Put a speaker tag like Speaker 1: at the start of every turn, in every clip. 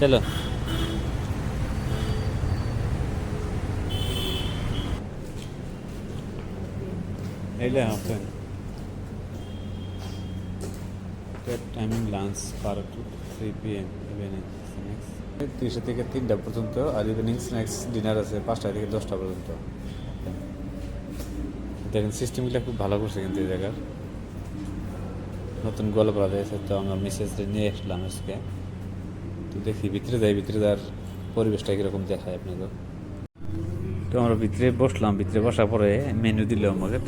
Speaker 1: চলো। এইলে আপনার টাইমিং লাঞ্চ বারো two three P M evening snacks থেকে তিনটা পর্যন্ত, আর ইভিনিং স্ন্যাক্স ডিনার আছে পাঁচটা থেকে দশটা পর্যন্ত। দেখেন সিস্টেমগুলো খুব ভালো করছে কিন্তু এই জায়গার। নতুন গল্প রয়েছে তো আমরা মিসেস নিয়ে আসলাম আজকে। দেখি, ভিতরে যাই, ভিতরে যার পরিবেশটা কীরকম দেখায় আপনাকে? তো আমরা ভিতরে বসলাম, ভিতরে বসার পরে মেনু দিল আমাকে।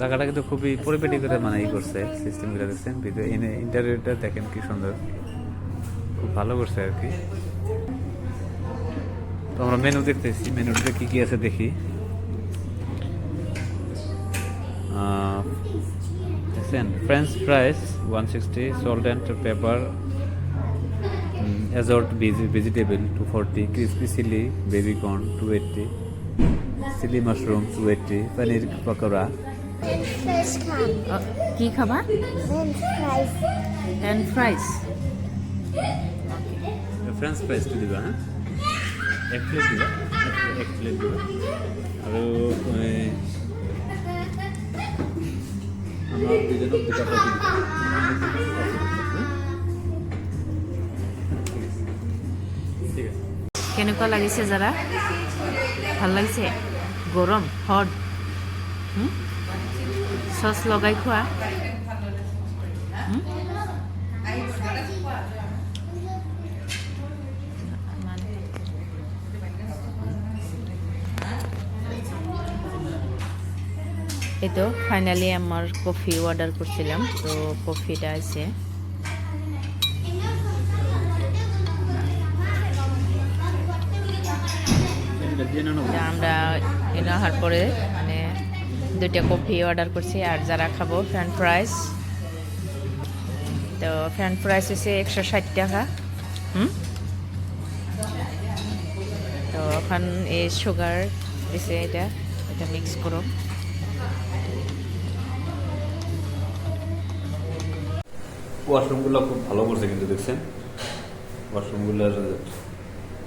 Speaker 1: জায়গাটা কিন্তু খুবই পরিপাটি করে মানে ই করছে সিস্টেম করে দিচ্ছেন ভিতরে এনে ইন্টারভিউটা দেখেন কি সুন্দর। খুব ভালো করছে আর কি। তো আমরা মেনু দেখতেছি মেনুতে কি কি আছে দেখি। French fries one sixty salt and pepper assorted vegetable two forty crispy chilli baby corn two eighty chilli mushroom two eighty paneer pakora
Speaker 2: কি খাবা? অ্যান্ড ফ্রাইস
Speaker 1: ফ্রেঞ্চ ফ্রাইসটো দিবা হা এক প্লেট দিবা এক- প্লেট দিবা। আৰু আমাৰ দুজনক দুটা কফি দিবা।
Speaker 2: কেনেকুৱা লাগিছে যাৰা ভালো লাগিছে? গৰম হট চচ লগাই খোৱা। হুম? এই তো ফাইনালি আমার কফি অর্ডার করছিলাম তো কফিটা আছে। আমরা এনে আসার পরে মানে দুইটা কফি অর্ডার করছি আর যারা খাব ফ্রেন্ড ফ্রাইস তো ফ্রেন্ড ফ্রাইস হচ্ছে একশো ষাট টাকা। হুম? তো এখন এই সুগার দিছে এটা এটা মিক্স করো।
Speaker 1: ওয়াশরুমগুলো খুব ভালো করছে কিন্তু দেখছেন? ওয়াশরুমগুলোর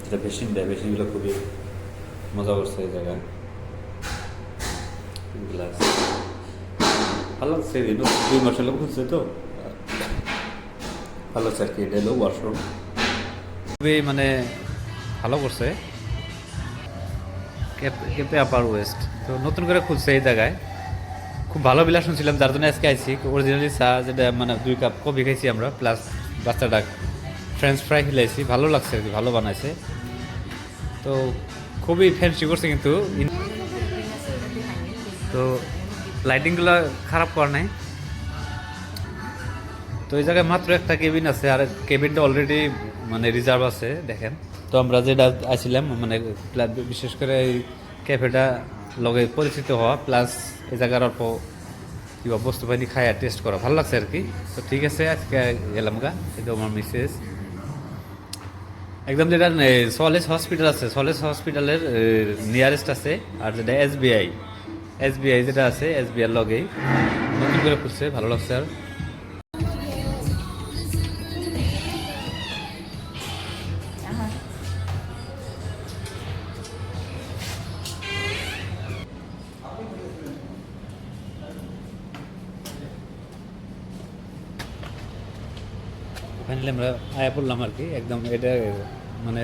Speaker 1: যেটা বেসিন দেয় বেসিনগুলো খুবই মজা করছে এই জায়গায়। গ্লাস ভালো লাগছে দুই মাসের লোক হচ্ছে তো। ভালো লাগছে আর কি, এটা হলো ওয়াশরুম খুবই মানে ভালো করছে। কেপে আপার ওয়েস্ট তো নতুন করে খুলছে এই জায়গায়। খুব ভালো বিলাস শুনছিলাম, যার জন্য আজকে আইছি। অরিজিনালি চা যেটা মানে দুই কাপ কফি খাইছি আমরা প্লাস বাচ্চাটা ফ্রেঞ্চ ফ্রাই খেলাইছি। ভালো লাগছে আর কি, ভালো বানাইছে। তো খুবই ফ্যান্সি করছে কিন্তু। তো লাইটিংগুলো খারাপ করা নাই। তো এই জায়গায় মাত্র একটা কেবিন আছে আর কেবিনটা অলরেডি মানে রিজার্ভ আছে, দেখেন। তো আমরা যেটা আসছিলাম মানে বিশেষ করে এই ক্যাফেটা লগে পরিচিত হওয়া প্লাস এই জায়গার অল্প কিবা বস্তু বাহিনী খায়া টেস্ট করা, ভালো লাগছে আর কি। তো ঠিক আছে, আজকে গেলাম গা এটা আমার মিসেস একদম যেটা সলেজ হসপিটাল আছে। সলেজ হসপিটালের নিয়ারেস্ট আছে, আর যেটা এসবিআই এসবিআই যেটা আছে এসবিআই লগেই। নতুন করে খুলছে, ভালো লাগছে আর। ফাইনালি আমরা আয়া পড়লাম আর কি। একদম এটা মানে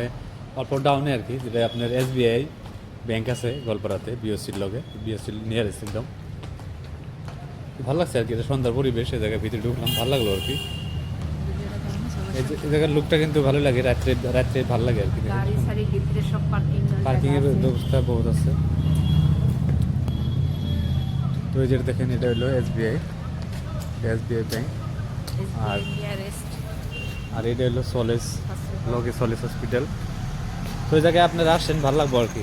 Speaker 1: অল্প ডাউনে আর কি যেটা আপনার এসবিআই ব্যাংক আছে গল্পরাতে বিওসির লগে বিওসির নিয়ারেস্ট একদম। ভালো লাগছে আর কি এটা সন্ধ্যার পরিবেশ এই জায়গায় ভিতরে ঢুকলাম ভালো লাগল আর কি। এই জায়গার লুকটা কিন্তু ভালো লাগে রাত্রে রাত্রে ভালো লাগে আর কি
Speaker 2: গাড়ি সারি ভিতরে সব পার্কিং
Speaker 1: পার্কিং এর ব্যবস্থা বহুত আছে। তো এই যেটা দেখেন এটা হলো এসবিআই এসবিআই ব্যাংক আর আর এটা হলো সলেস লগে সলেস হসপিটাল। তো ওই জায়গায় আপনারা আসেন ভালো লাগবো আর কি।